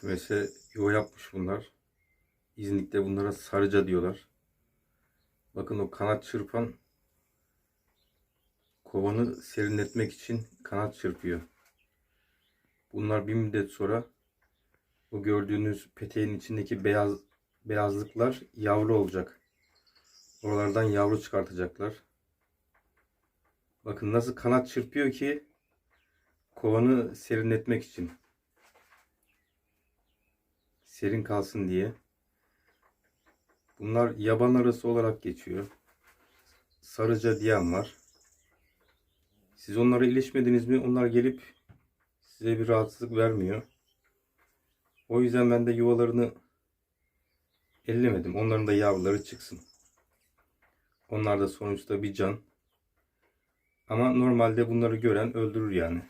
Kümese yuva yapmış bunlar. İznik'te bunlara sarıca diyorlar. Bakın o kanat çırpan kovanı serinletmek için kanat çırpıyor. Bunlar bir müddet sonra bu gördüğünüz peteğin içindeki beyaz beyazlıklar yavru olacak. Oralardan yavru çıkartacaklar. Bakın nasıl kanat çırpıyor ki kovanı serinletmek için. Serin kalsın diye. Bunlar yaban arası olarak geçiyor. Sarıca diyen var. Siz onlara ilişmediniz mi? Onlar gelip size bir rahatsızlık vermiyor. O yüzden ben de yuvalarını ellemedim. Onların da yavruları çıksın. Onlar da sonuçta bir can. Ama normalde bunları gören öldürür yani.